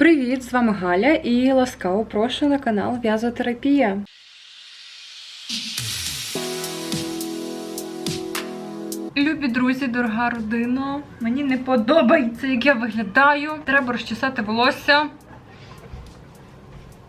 Привіт, з вами Галя і ласкаво прошу на канал В'язотерапія. Любі друзі, дорога родина. Мені не подобається, як я виглядаю. Треба розчесати волосся.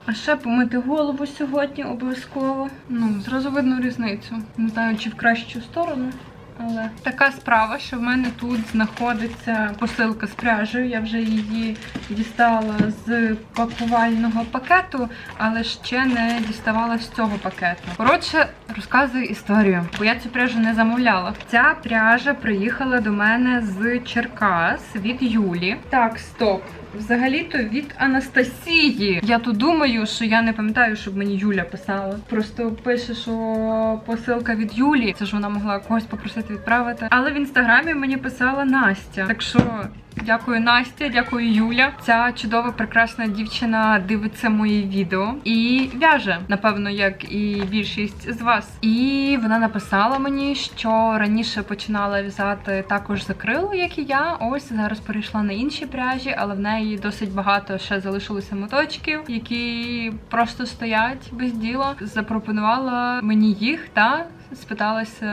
А ще помити голову сьогодні обов'язково. Ну, зразу видно різницю. Не знаю, чи в кращу сторону. Але така справа, що в мене тут знаходиться посилка з пряжею. Я вже її дістала з пакувального пакету, але ще не діставала з цього пакету. Коротше, розказую історію, бо я цю пряжу не замовляла. Ця пряжа приїхала до мене з Черкас від Юлі. Так, стоп. Взагалі-то від Анастасії. Я тут думаю, що я не пам'ятаю, щоб мені Юля писала. Просто пише, що посилка від Юлі. Це ж вона могла когось попросити відправити. Але в інстаграмі мені писала Настя. Так що. Дякую, Настя, дякую, Юля. Ця чудова, прекрасна дівчина дивиться мої відео і в'яже, напевно, як і більшість з вас. І вона написала мені, що раніше починала в'язати також закрило, як і я. Ось зараз перейшла на інші пряжі, але в неї досить багато ще залишилося моточків, які просто стоять без діла. Запропонувала мені їх та спиталася,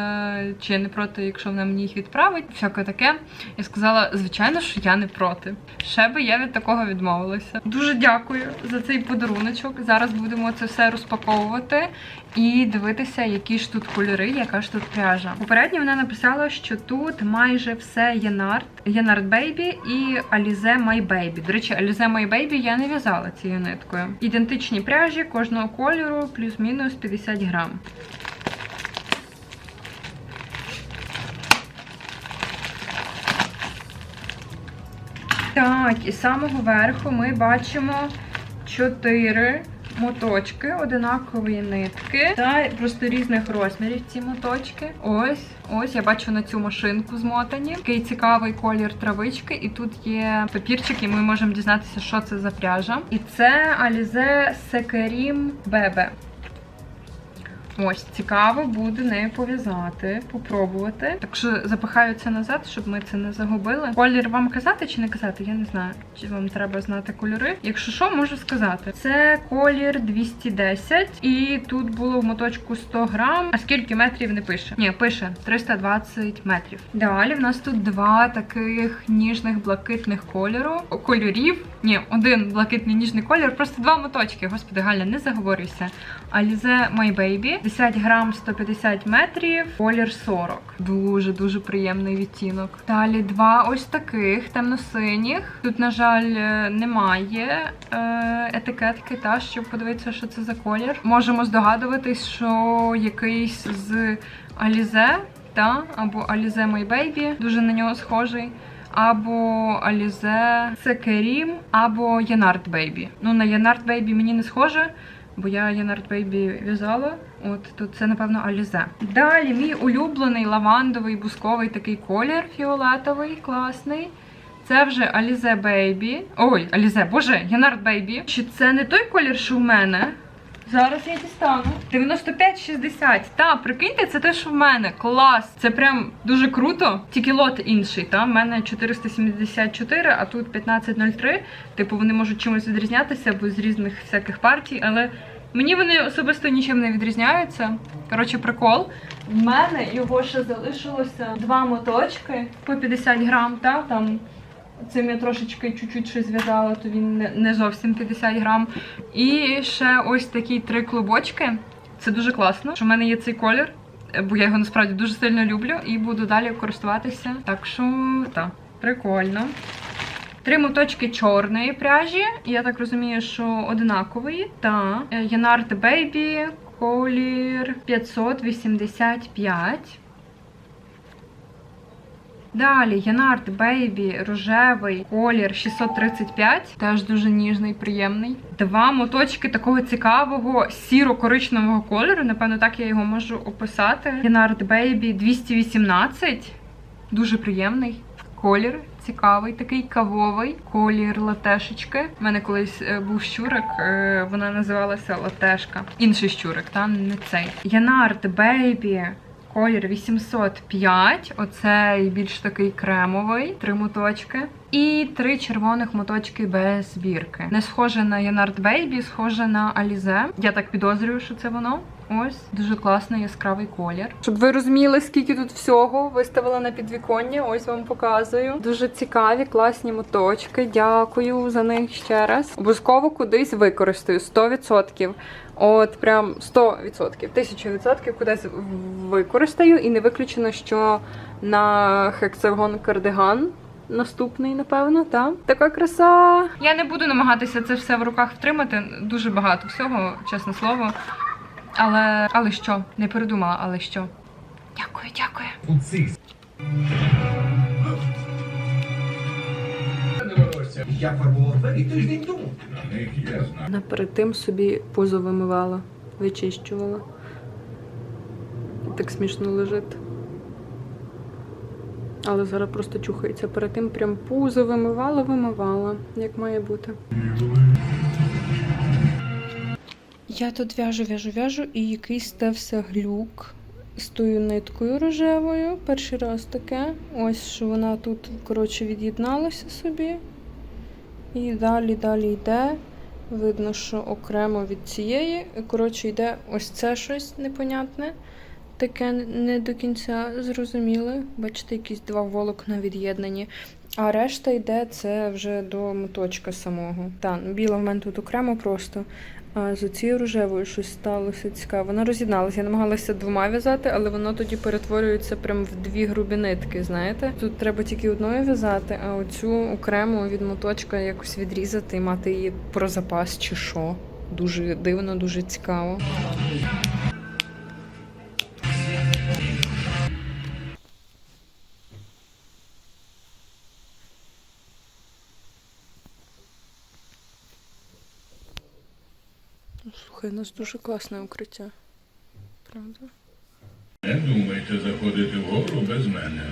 чи я не проти, якщо вона мені їх відправить. Всяке таке. Я сказала, звичайно, що я не проти. Ще би я від такого відмовилася. Дуже дякую за цей подаруночок. Зараз будемо це все розпаковувати і дивитися, які ж тут кольори, яка ж тут пряжа. Попередньо вона написала, що тут майже все Янард, Янард Бейбі і Alize My Baby. До речі, Alize My Baby я не в'язала цією ниткою. Ідентичні пряжі кожного кольору, плюс-мінус 50 грам. Так, і з самого верху ми бачимо чотири моточки одинакової нитки та просто різних розмірів ці моточки. Ось, ось я бачу на цю машинку змотані. Такий цікавий колір травички, і тут є папірчик, і ми можемо дізнатися, що це за пряжа. І це Alize Sekerim Bebe. Ось, цікаво буде нею пов'язати, попробувати. Так що запихаю це назад, щоб ми це не загубили. Колір вам казати чи не казати? Я не знаю. Чи вам треба знати кольори? Якщо що, можу сказати. Це колір 210, і тут було в моточку 100 грам. А скільки метрів не пише? Ні, пише 320 метрів. Далі в нас тут два таких ніжних блакитних кольору. Кольорів. Ні, один блакитний ніжний колір, просто два моточки. Господи, Галя, не заговорюйся. Alize My Baby. 10 грам 150 метрів, колір 40. Дуже дуже приємний відтінок. Далі два ось таких темно-синіх. Тут, на жаль, е, немає е, етикетки, та щоб подивитися, що це за колір. Можемо здогадуватись, що якийсь з Alize, та або Alize My Baby, дуже на нього схожий. Або Alize Sekerim, або Янард Baby. Ну, на Янард Baby мені не схоже бо я Янард Бейбі в'язала. От тут це, напевно, Алізе. Далі мій улюблений лавандовий бусковий такий колір фіолетовий, класний. Це вже Alize Baby. Ой, Alize, боже, Янард Baby. Чи це не той колір, що в мене? Зараз я дістану. 95-60. Та, прикиньте, це те, що в мене. Клас! Це прям дуже круто. Тільки лот інший. Та? В мене 474, а тут 1503. Типу, вони можуть чимось відрізнятися, бо з різних всяких партій, але мені вони особисто нічим не відрізняються. Коротше, прикол. В мене його ще залишилося два моточки по 50 грам, та там. Цим я трошечки чуть-чуть щось зв'язала, то він не, зовсім 50 грам. І ще ось такі три клубочки. Це дуже класно, що в мене є цей колір, бо я його насправді дуже сильно люблю і буду далі користуватися. Так що, так, прикольно. Три моточки чорної пряжі. Я так розумію, що одинакової. Та Янард Baby, колір 585. Далі Янард Бейбі рожевий колір 635, теж дуже ніжний, приємний. Два моточки такого цікавого сіро-коричневого кольору. Напевно, так я його можу описати. Янард Бейбі 218, дуже приємний колір. Цікавий, такий кавовий колір латешечки. У мене колись е, був щурик, е, вона називалася Латешка. Інший щурик, та не цей. Янард Бейбі колір 805. Оцей більш такий кремовий, три моточки. І три червоних моточки без бірки. Не схоже на Янард Бейбі, схоже на Alize. Я так підозрюю, що це воно. Ось дуже класний яскравий колір. Щоб ви розуміли, скільки тут всього виставила на підвіконня. Ось вам показую. Дуже цікаві, класні моточки. Дякую за них ще раз. Обов'язково кудись використаю 100%. От прям 100%, 1000% кудись використаю. І не виключено, що на хексагон кардиган. Наступний, напевно, так. Така краса. Я не буду намагатися це все в руках втримати. Дуже багато всього, чесне слово. Але але що? Не передумала, але що? Дякую, дякую. Я фарбував двері тиждень тому. Вона перед тим собі позу вимивала, вичищувала. Так смішно лежить. Але зараз просто чухається. Перед тим прям пузо вимивала, вимивала, як має бути. Я тут в'яжу, в'яжу, в'яжу, і якийсь стався глюк з тою ниткою рожевою. Перший раз таке. Ось що вона тут, коротше, від'єдналася собі. І далі, далі йде. Видно, що окремо від цієї. Коротше, йде ось це щось непонятне. Таке не до кінця зрозуміле. Бачите, якісь два волокна від'єднані. А решта йде це вже до моточка самого. Та, біла в мене тут окремо просто. А з цією рожевою щось сталося цікаве. Вона роз'єдналася. Я намагалася двома в'язати, але воно тоді перетворюється прям в дві грубі нитки, знаєте? Тут треба тільки одною в'язати, а оцю окремо від моточка якось відрізати і мати її про запас чи що. Дуже дивно, дуже цікаво. Слухай, у нас дуже класне укриття. Правда? Не думайте заходити вгору без мене.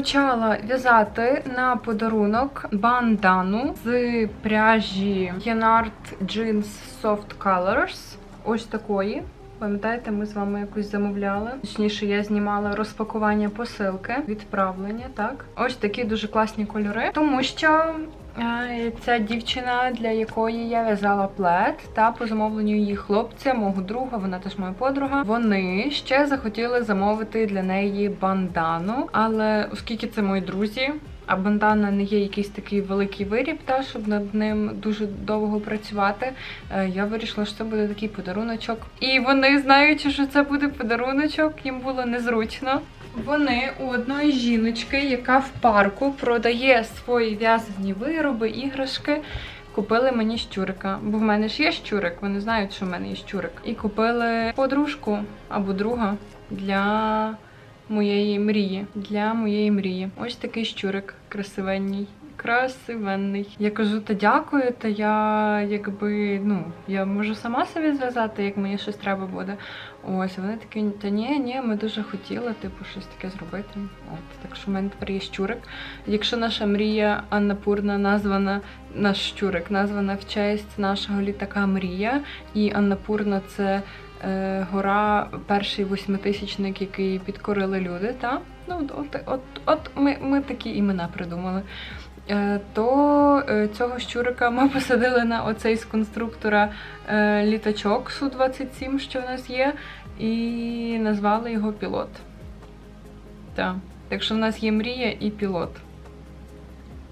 Почала в'язати на подарунок бандану з пряжі Янард Jeans Soft Colors. Ось такої. Пам'ятаєте, ми з вами якось замовляли. Точніше, я знімала розпакування посилки, відправлення, так. Ось такі дуже класні кольори, тому що ця дівчина, для якої я в'язала плед, та по замовленню її хлопця, мого друга, вона теж моя подруга. Вони ще захотіли замовити для неї бандану. Але оскільки це мої друзі, а бандана не є якийсь такий великий виріб, та щоб над ним дуже довго працювати. е, Я вирішила, що це буде такий подаруночок. І вони, знаючи, що це буде подаруночок, їм було незручно. Вони у одної жіночки, яка в парку продає свої в'язані вироби, іграшки. Купили мені щурика, бо в мене ж є щурик, вони знають, що в мене є щурик. І купили подружку або друга для моєї мрії. Для моєї мрії. Ось такий щурик красивенній. Красивенний. Я кажу, та дякую, та я якби, ну, я можу сама собі зв'язати, як мені щось треба буде. Ось, вони такі, та ні, ні, ми дуже хотіли, типу, щось таке зробити. От, так що в мене тепер є щурик. Якщо наша мрія Аннапурна названа, наш щурик названа в честь нашого літака Мрія, і Аннапурна це е, гора, перший восьмитисячник, який підкорили люди, та? Ну, от, от, от ми, ми такі імена придумали. Е, то е, цього щурика ми посадили на оцей з конструктора е, літачок Су-27, що в нас є, і назвали його пілот. Так. Так в нас є мрія і пілот.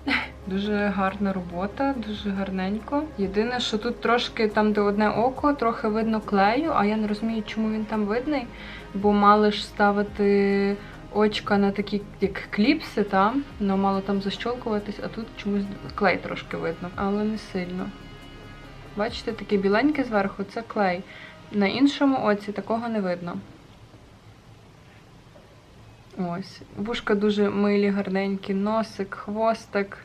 Дуже гарна робота, дуже гарненько. Єдине, що тут трошки там, де одне око, трохи видно клею, а я не розумію, чому він там видний, бо мали ж ставити очка на такі як кліпси, та? Ну, мало там защолкуватись, а тут чомусь клей трошки видно, але не сильно. Бачите, таке біленьке зверху це клей. На іншому оці такого не видно. Ось. Вушка дуже милі, гарненькі, носик, хвостик.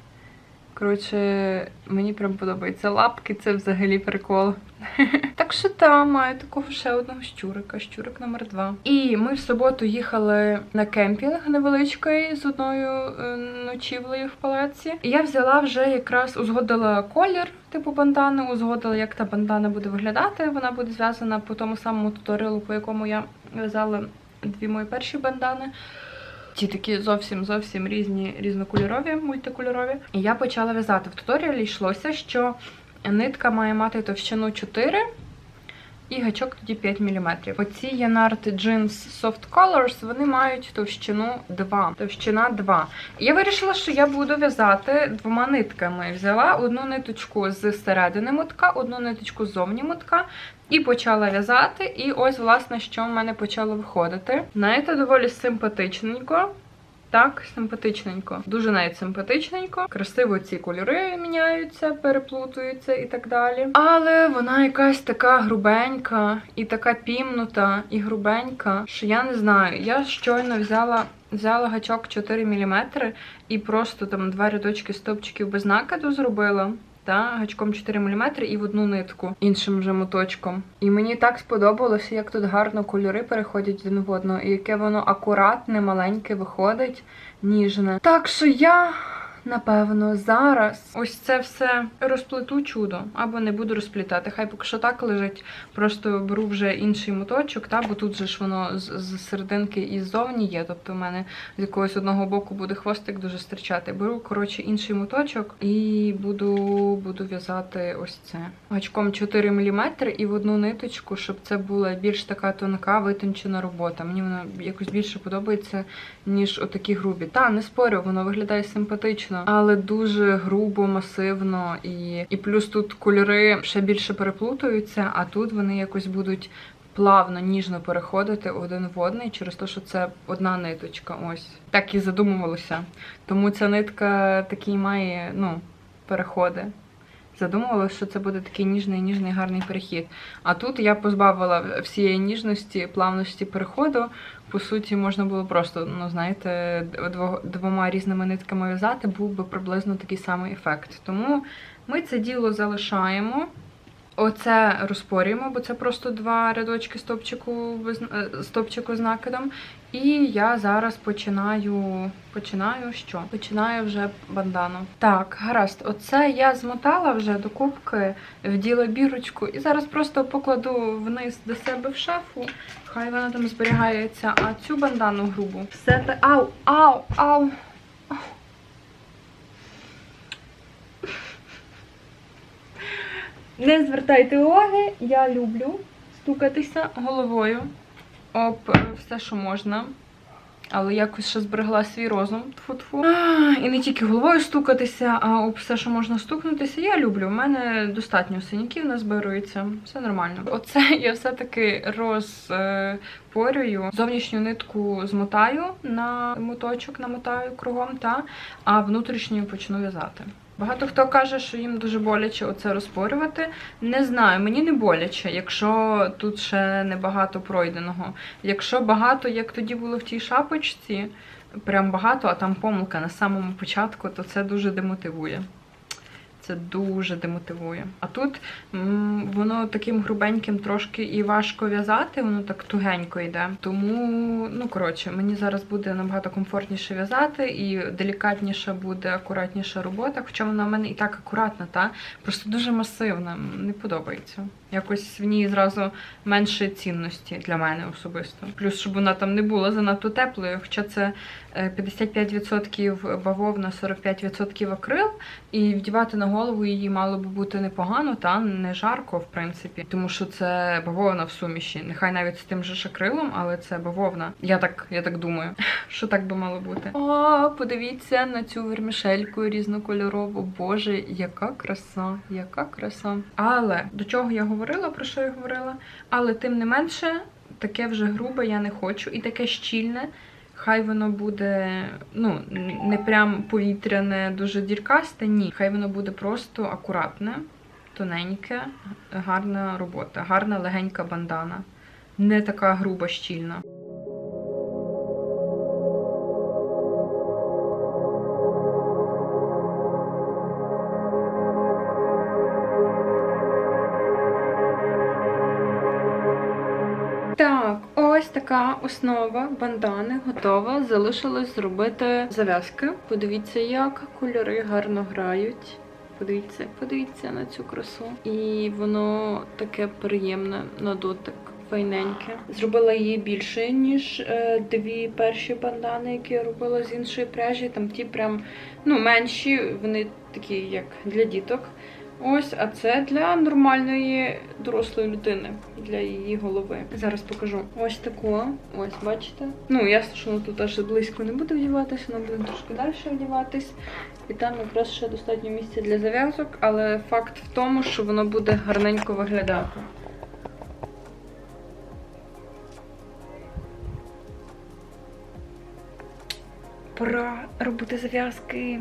Коротше, мені прям подобається. Лапки це взагалі прикол. Що маю такого ще одного щурика, щурик номер два. І ми в суботу їхали на кемпінг невеличкий з одною е, ночівлею в палаці. І я взяла вже якраз узгодила колір типу бандани, узгодила, як та бандана буде виглядати. Вона буде зв'язана по тому самому туторіалу, по якому я в'язала дві мої перші бандани. Ті такі зовсім зовсім різні, різнокольорові, мультикольорові. І я почала в'язати. В туторіалі йшлося, що нитка має мати товщину 4 і гачок тоді 5 мм. Оці Янарт Jeans Soft Colors, вони мають товщину 2. Товщина 2. Я вирішила, що я буду в'язати двома нитками. Взяла одну ниточку з середини мотка, одну ниточку ззовні мотка. І почала в'язати, і ось, власне, що в мене почало виходити. Знаєте, доволі симпатичненько. Так, симпатичненько. Дуже навіть симпатичненько. Красиво ці кольори міняються, переплутуються і так далі. Але вона якась така грубенька, і така пімнута, і грубенька, що я не знаю. Я щойно взяла. Взяла гачок 4 мм і просто там два рядочки стопчиків без накиду зробила та гачком 4 мм і в одну нитку іншим же моточком. І мені так сподобалося, як тут гарно кольори переходять один в одного, і яке воно акуратне, маленьке виходить, ніжне. Так що я. Напевно, зараз ось це все розплету чудо, або не буду розплітати. Хай поки що так лежить. Просто беру вже інший моточок, та бо тут же ж воно з, з серединки і ззовні є. Тобто, в мене з якогось одного боку буде хвостик дуже стирчати. Беру, коротше, інший моточок і буду, буду в'язати ось це. Гачком 4 мм і в одну ниточку, щоб це була більш така тонка, витончена робота. Мені вона якось більше подобається, ніж отакі грубі. Та, не спорю, воно виглядає симпатично, але дуже грубо, масивно. І, і плюс тут кольори ще більше переплутаються, а тут вони якось будуть плавно, ніжно переходити один в одний через те, що це одна ниточка. Ось так і задумувалося. Тому ця нитка такий має ну, переходи. Задумувалася, що це буде такий ніжний, ніжний, гарний перехід. А тут я позбавила всієї ніжності, плавності переходу. По суті, можна було просто, ну знаєте, двома різними нитками в'язати, був би приблизно такий самий ефект. Тому ми це діло залишаємо. Оце розпорюємо, бо це просто два рядочки стопчику, е, з накидом. І я зараз починаю. Починаю що? Починаю вже бандану. Так, гаразд, оце я змотала вже до кубки, вділа бірочку, і зараз просто покладу вниз до себе в шафу. Хай вона там зберігається. А цю бандану грубу. Все те. Ау, ау, ау. Не звертайте уваги, я люблю стукатися головою об е, все, що можна. Але якось ще зберегла свій розум. Тфу-тфу. І не тільки головою стукатися, а об все, що можна стукнутися, я люблю. У мене достатньо синяків назбирується. Все нормально. Оце я все-таки розпорюю. Зовнішню нитку змотаю на моточок, намотаю кругом, та, а внутрішню почну в'язати. Багато хто каже, що їм дуже боляче оце розпорювати. Не знаю, мені не боляче, якщо тут ще небагато пройденого. Якщо багато, як тоді було в тій шапочці, прям багато, а там помилка на самому початку, то це дуже демотивує. Це дуже демотивує. А тут воно таким грубеньким трошки і важко в'язати, воно так тугенько йде. Тому, ну коротше, мені зараз буде набагато комфортніше в'язати і делікатніша буде, акуратніша робота. Хоча вона в мене і так акуратна, та просто дуже масивна. Не подобається. Якось в ній зразу менше цінності для мене особисто. Плюс, щоб вона там не була занадто теплою, хоча це 55% бавовна, 45% акрил, і вдівати на голову її мало би бути непогано, та не жарко, в принципі, тому що це бавовна в суміші. Нехай навіть з тим же ж акрилом, але це бавовна. Я так, я так думаю, що так би мало бути. О, подивіться на цю вермішельку різнокольорову. Боже, яка краса, яка краса. Але до чого я говорила, про що я говорила? Але тим не менше, таке вже грубе я не хочу, і таке щільне. Хай воно буде ну не прям повітряне, дуже діркасте, ні. Хай воно буде просто акуратне, тоненьке, гарна робота, гарна легенька бандана. Не така груба щільна. Ось така основа бандани готова. Залишилось зробити зав'язки. Подивіться, як кольори гарно грають. Подивіться, подивіться на цю красу. І воно таке приємне на дотик. Файненьке. Зробила її більше, ніж е, дві перші бандани, які я робила з іншої пряжі. Там ті прям ну, менші, вони такі, як для діток. Ось, а це для нормальної дорослої людини, для її голови. Зараз покажу. Ось таку. Ось, бачите? Ну, ясно, що воно тут аж близько не буде вдіватися, воно буде трошки далі вдіватись. І там якраз ще достатньо місця для зав'язок, але факт в тому, що воно буде гарненько виглядати. Пора робити зав'язки.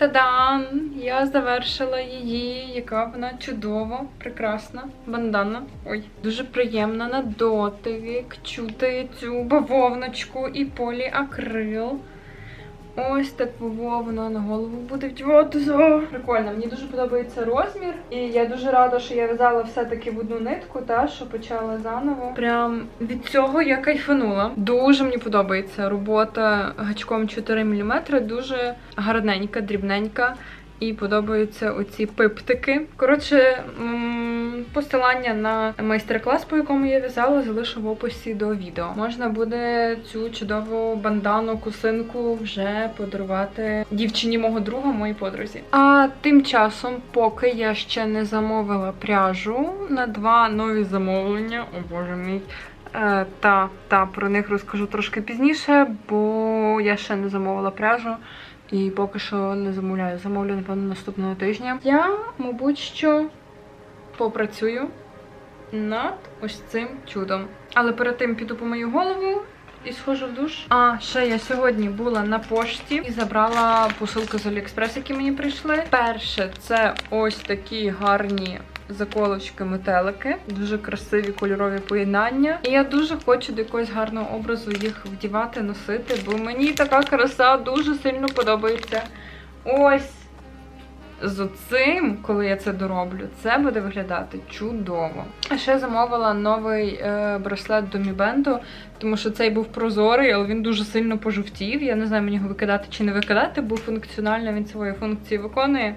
Та-дам! Я завершила її, яка вона чудова, прекрасна бандана. Ой, дуже приємна на дотик. Чути цю бавовночку і поліакрил. Ось так воно на голову буде вдіватися. Прикольно, мені дуже подобається розмір. І я дуже рада, що я в'язала все-таки в одну нитку, та що почала заново. Прям від цього я кайфанула. Дуже мені подобається робота гачком 4 мм. Дуже гарненька, дрібненька. І подобаються оці пиптики. Коротше, посилання на майстер-клас, по якому я в'язала, залишу в описі до відео. Можна буде цю чудову бандану, кусинку вже подарувати дівчині мого друга, моїй подрузі. А тим часом, поки я ще не замовила пряжу на два нові замовлення, о боже мій. Е, та, та про них розкажу трошки пізніше, бо я ще не замовила пряжу. І поки що не замовляю. Замовлю, напевно, наступного тижня. Я, мабуть, що попрацюю над ось цим чудом. Але перед тим піду по мою голову і схожу в душ. А ще я сьогодні була на пошті і забрала посилки з Аліекспрес, які мені прийшли. Перше, це ось такі гарні. Заколочки метелики, дуже красиві кольорові поєднання. І я дуже хочу до якогось гарного образу їх вдівати, носити, бо мені така краса дуже сильно подобається. Ось з оцим, коли я це дороблю, це буде виглядати чудово. А ще замовила новий е, браслет до Мібенду, тому що цей був прозорий, але він дуже сильно пожовтів. Я не знаю, мені його викидати чи не викидати, бо функціонально він свої функції виконує.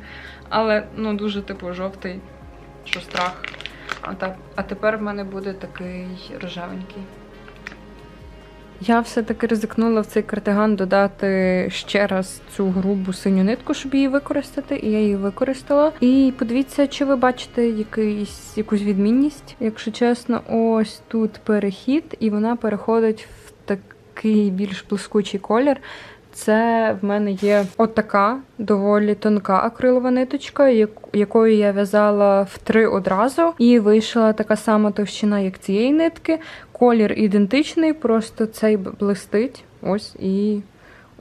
Але ну дуже типу жовтий, що страх. А, так, а тепер в мене буде такий рожевенький. Я все-таки ризикнула в цей картиган додати ще раз цю грубу синю нитку, щоб її використати, і я її використала. І подивіться, чи ви бачите якийсь, якусь відмінність. Якщо чесно, ось тут перехід, і вона переходить в такий більш блискучий колір. Це в мене є отака доволі тонка акрилова ниточка, якою я в'язала в три одразу. І вийшла така сама товщина, як цієї нитки. Колір ідентичний, просто цей блистить. Ось і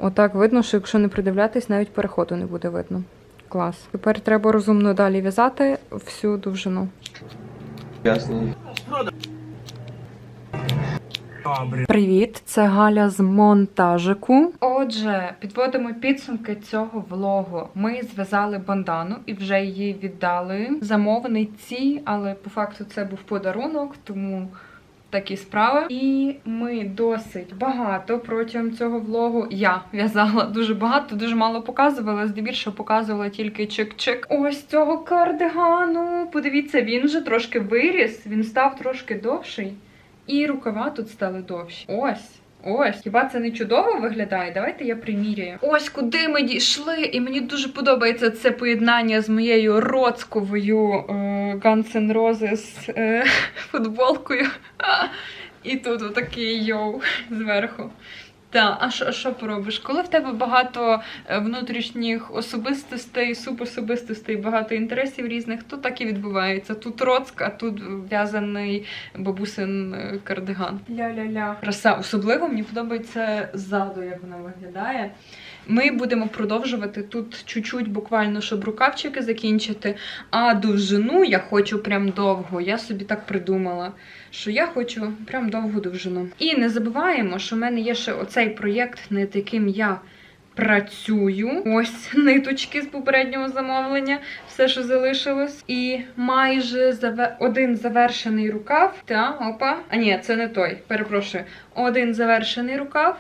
отак видно, що якщо не придивлятись, навіть переходу не буде видно. Клас. Тепер треба розумно далі в'язати всю довжину. Ясно. Привіт, це Галя з монтажику. Отже, підводимо підсумки цього влогу. Ми зв'язали бандану і вже її віддали замовниці, але по факту це був подарунок, тому. Такі справи, і ми досить багато протягом цього влогу. Я в'язала дуже багато, дуже мало показувала. Здебільшого показувала тільки чик-чик. Ось цього кардигану. Подивіться, він вже трошки виріс, він став трошки довший. І рукава тут стали довші. Ось. Ось, хіба це не чудово виглядає? Давайте я приміряю. Ось куди ми дійшли, і мені дуже подобається це поєднання з моєю роцковою е, Guns N' Roses е, футболкою. І тут отакий йоу зверху. Так, а що, що поробиш? Коли в тебе багато е, внутрішніх особистостей, субособистостей, багато інтересів різних, то так і відбувається. Тут роцк, а тут в'язаний бабусин е, кардиган. Ля-ля-ля. Краса. Особливо мені подобається ззаду, як вона виглядає. Ми будемо продовжувати тут чуть-чуть, буквально, щоб рукавчики закінчити. А довжину я хочу прям довго. Я собі так придумала, що я хочу прям довгу довжину. І не забуваємо, що в мене є ще оцей проєкт, над яким я працюю. Ось ниточки з попереднього замовлення, все, що залишилось. І майже заве... один завершений рукав. Та, опа. А ні, це не той. Перепрошую. Один завершений рукав.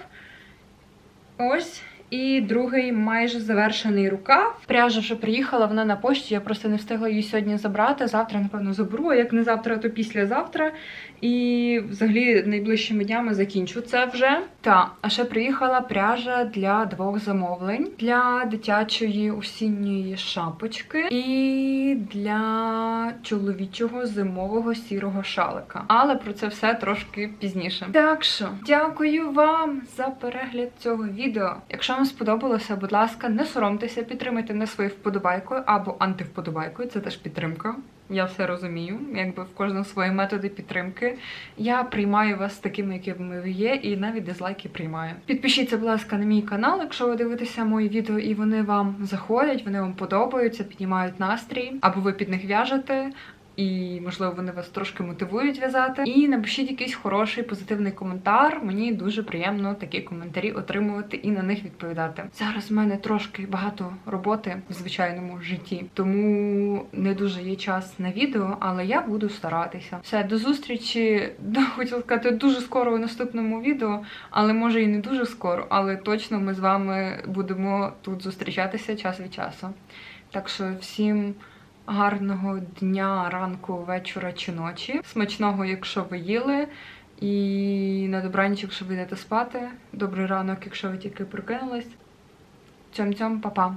Ось. І другий майже завершений рукав. Пряжа вже приїхала, вона на пошті. Я просто не встигла її сьогодні забрати. Завтра, напевно, заберу. А як не завтра, то післязавтра. І взагалі найближчими днями закінчу це вже. Та, а ще приїхала пряжа для двох замовлень: для дитячої осінньої шапочки і для чоловічого зимового сірого шалика. Але про це все трошки пізніше. Так що, дякую вам за перегляд цього відео. Якщо вам сподобалося, будь ласка, не соромтеся, підтримайте мене своєю вподобайкою або антивподобайкою. Це теж підтримка. Я все розумію, якби в кожного свої методи підтримки. Я приймаю вас такими, якими ви є, і навіть дизлайки приймаю. Підпишіться, будь ласка, на мій канал, якщо ви дивитеся мої відео і вони вам заходять, вони вам подобаються, піднімають настрій, або ви під них в'яжете. І, можливо, вони вас трошки мотивують в'язати. І напишіть якийсь хороший позитивний коментар. Мені дуже приємно такі коментарі отримувати і на них відповідати. Зараз в мене трошки багато роботи в звичайному житті, тому не дуже є час на відео, але я буду старатися. Все, до зустрічі. Хотіла сказати дуже скоро у наступному відео, але може і не дуже скоро, але точно ми з вами будемо тут зустрічатися час від часу. Так що всім. Гарного дня, ранку, вечора чи ночі. Смачного, якщо ви їли. І на добраніч, якщо ви йдете спати. Добрий ранок, якщо ви тільки прокинулись. Цьом-цьом, па-па.